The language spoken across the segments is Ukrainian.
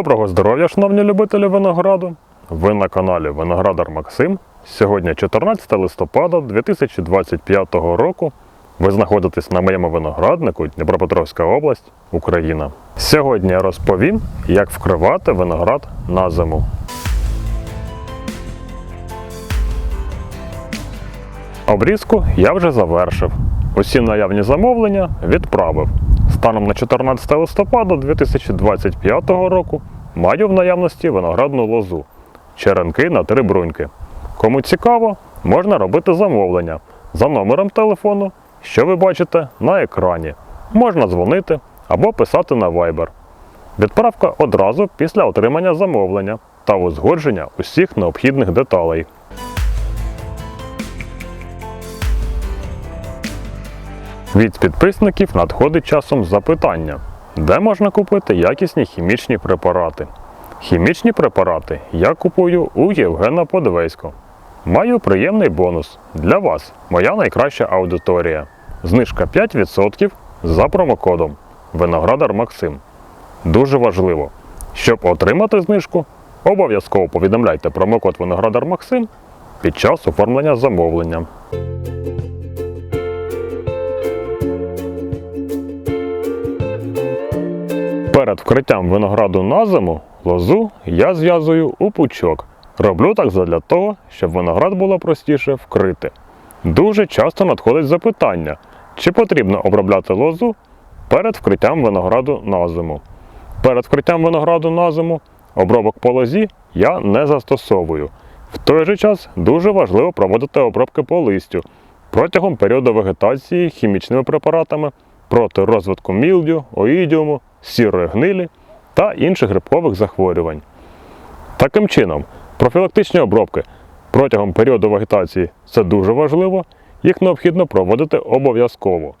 Доброго здоров'я, шановні любителі винограду! Ви на каналі Виноградар Максим. Сьогодні 14 листопада 2025 року. Ви знаходитесь на моєму винограднику Дніпропетровська область, Україна. Сьогодні я розповім, як вкривати виноград на зиму. Обрізку я вже завершив. Усі наявні замовлення відправив. Станом на 14 листопада 2025 року маю в наявності виноградну лозу, черенки на три бруньки. Кому цікаво, можна робити замовлення за номером телефону, що ви бачите на екрані. Можна дзвонити або писати на Viber. Відправка одразу після отримання замовлення та узгодження усіх необхідних деталей. Від підписників надходить часом запитання, де можна купити якісні хімічні препарати. Хімічні препарати я купую у Євгена Подвейсько. Маю приємний бонус для вас, моя найкраща аудиторія. Знижка 5% за промокодом Виноградар Максим. Дуже важливо, щоб отримати знижку, обов'язково повідомляйте промокод Виноградар Максим під час оформлення замовлення. Перед вкриттям винограду на зиму лозу я зв'язую у пучок. Роблю так задля того, щоб виноград було простіше вкрити. Дуже часто надходить запитання, чи потрібно обробляти лозу перед вкриттям винограду на зиму. Перед вкриттям винограду на зиму обробок по лозі я не застосовую. В той же час дуже важливо проводити обробки по листю протягом періоду вегетації хімічними препаратами проти розвитку мілдю, оїдіуму, сірої гнилі та інших грибкових захворювань. Таким чином, профілактичні обробки протягом періоду вегетації це дуже важливо, їх необхідно проводити обов'язково.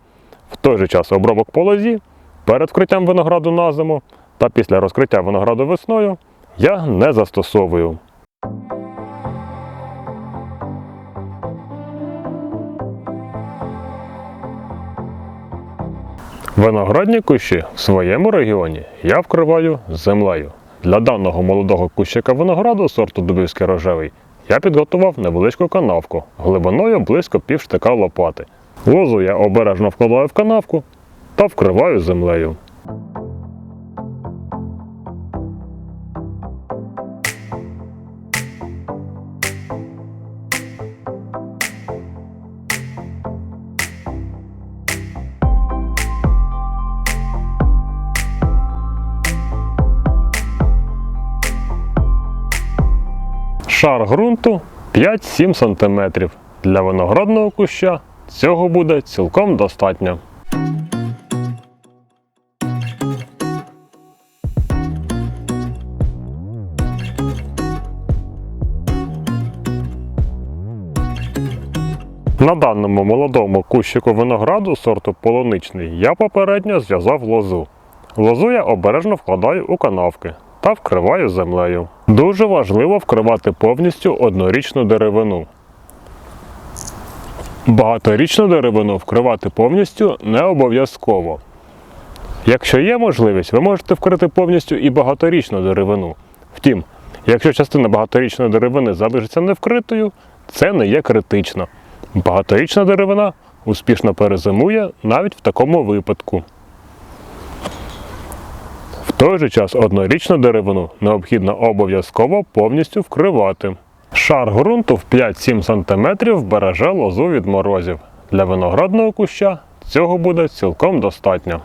В той же час обробок по лозі перед вкриттям винограду на зиму та після розкриття винограду весною я не застосовую. Виноградні кущі в своєму регіоні я вкриваю землею. Для даного молодого кущика винограду сорту Дубівський рожевий я підготував невеличку канавку глибиною близько пів штика лопати. Лозу я обережно вкладаю в канавку та вкриваю землею. Шар ґрунту 5-7 см. Для виноградного куща цього буде цілком достатньо. На даному молодому кущику винограду сорту полуничний я попередньо зв'язав лозу. Лозу я обережно вкладаю у канавки та вкриваю землею. Дуже важливо вкривати повністю однорічну деревину. Багаторічну деревину вкривати повністю не обов'язково. Якщо є можливість, ви можете вкрити повністю і багаторічну деревину. Втім, якщо частина багаторічної деревини залишиться невкритою, це не є критично. Багаторічна деревина успішно перезимує навіть в такому випадку. Той же час однорічну деревину необхідно обов'язково повністю вкривати. Шар ґрунту в 5-7 см береже лозу від морозів. Для виноградного куща цього буде цілком достатньо.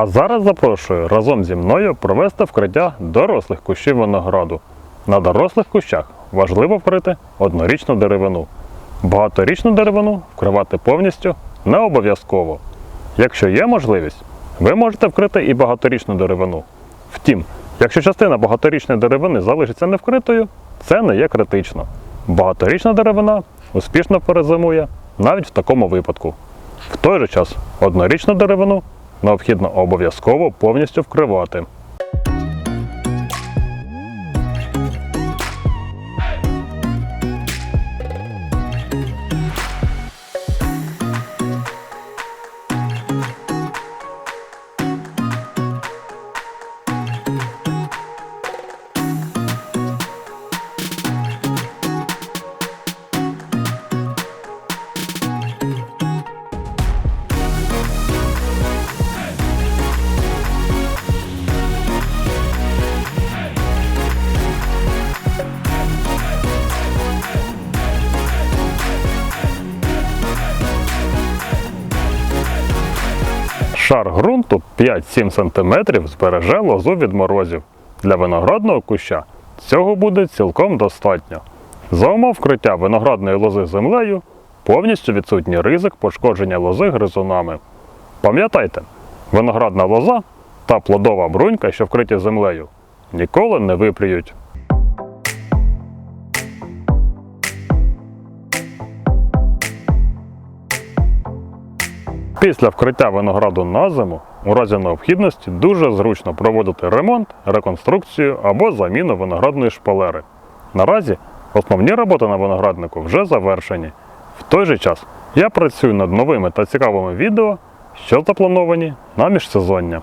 А зараз запрошую разом зі мною провести вкриття дорослих кущів винограду. На дорослих кущах важливо вкрити однорічну деревину. Багаторічну деревину вкривати повністю не обов'язково. Якщо є можливість, ви можете вкрити і багаторічну деревину. Втім, Якщо частина багаторічної деревини залишиться невкритою, це не є критично. Багаторічна деревина успішно перезимує навіть в такому випадку. В той же час однорічну деревину необхідно обов'язково повністю вкривати. Шар ґрунту 5-7 см збереже лозу від морозів. Для виноградного куща цього буде цілком достатньо. За умов вкриття виноградної лози землею повністю відсутній ризик пошкодження лози гризунами. Пам'ятайте, виноградна лоза та плодова брунька, що вкриті землею, ніколи не випріють. Після вкриття винограду на зиму у разі необхідності дуже зручно проводити ремонт, реконструкцію або заміну виноградної шпалери. Наразі основні роботи на винограднику вже завершені. В той же час я працюю над новими та цікавими відео, що заплановані на міжсезоння.